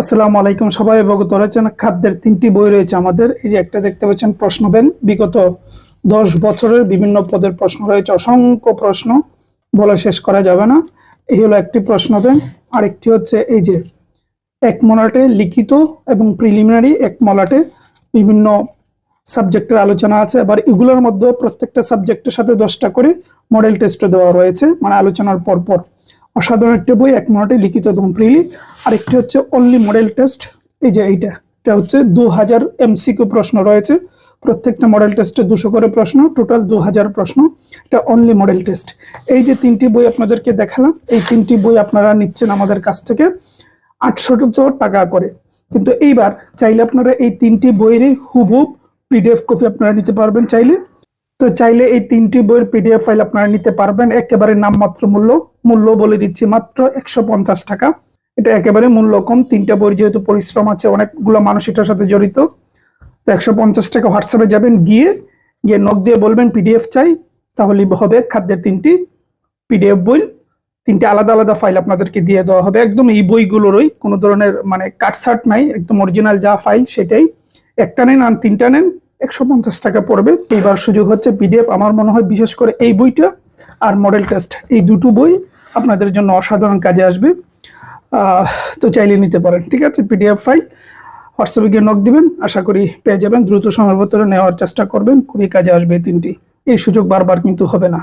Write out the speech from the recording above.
আসসালামু আলাইকুম সবাই, অবগত রয়েছেন খাদ্যের তিনটি বই রয়েছে আমাদের। এই যে একটা দেখতে পাচ্ছেন প্রশ্ন ব্যাংক বিগত দশ বছরের বিভিন্ন পদের প্রশ্ন রয়েছে। অসংখ্য প্রশ্ন, বলে শেষ করা যাবে না। এই হলো একটি প্রশ্ন ব্যাংক আরেকটি হচ্ছে এই যে এক মলাটে লিখিত এবং প্রিলিমিনারি এক মলাটে বিভিন্ন সাবজেক্টের আলোচনা আছে। আবার এগুলোর মধ্যে প্রত্যেকটা সাবজেক্টের সাথে দশটা করে মডেল টেস্টও দেওয়া রয়েছে। মানে আলোচনার পর পর অসাধারণ একটি বই, এক মিনিটে লিখিত এবং প্রিলি আরেকটি হচ্ছে অনলি মডেল টেস্ট এই যে এইটা। এটা হচ্ছে দু হাজার এমসিকিউ প্রশ্ন রয়েছে। প্রত্যেকটা মডেল টেস্টে দুশো করে প্রশ্ন টোটাল দু হাজার প্রশ্ন। এটা অনলি মডেল টেস্ট এই যে তিনটি বই আপনাদেরকে দেখালাম, এই তিনটি বই আপনারা নিচ্ছেন আমাদের কাছ থেকে আটশো টাকা করে। কিন্তু এইবার চাইলে আপনারা এই তিনটি বইয়েরই হুবহুব পিডিএফ কপি আপনারা নিতে পারবেন চাইলে। তো চাইলে এই তিনটি বইয়ের পিডিএফ ফাইল আপনারা নিতে পারবেন। একেবারে নামমাত্র মূল্য মূল্য বলে দিচ্ছি মাত্র একশো পঞ্চাশ টাকা। এটা একেবারে মূল্য কম তিনটা বইয়ের যেহেতু পরিশ্রম আছে, অনেকগুলো মানুষ এটার সাথে জড়িত। তো একশো পঞ্চাশ টাকা হোয়াটসঅ্যাপে যাবেন, গিয়ে গিয়ে নখ দিয়ে বলবেন পিডিএফ চাই তাহলে হবে খাদ্যের তিনটি পিডিএফ বই। তিনটে আলাদা আলাদা ফাইল আপনাদেরকে দিয়ে দেওয়া হবে। একদম এই বইগুলোরই কোনো ধরনের মানে কাটসাট নাই, একদম অরিজিনাল যা ফাইল সেটাই। একটা নেন আর তিনটা নেন, একশো পঞ্চাশ টাকা পড়বে। এইবার সুযোগ হচ্ছে পিডিএফ আমার মনে হয় বিশেষ করে এই বইটা আর মডেল টেস্ট এই দুটো বই আপনাদের জন্য অসাধারণ কাজে আসবে। তো চাইলে নিতে পারেন, ঠিক আছে? পিডিএফ ফাইল হোয়াটসঅ্যাপে গিয়ে নক দিবেন, আশা করি পেয়ে যাবেন। দ্রুত সময়ের নেওয়ার চেষ্টা করবেন, খুবই কাজে আসবে তিনটি। এই সুযোগ বারবার কিন্তু হবে না।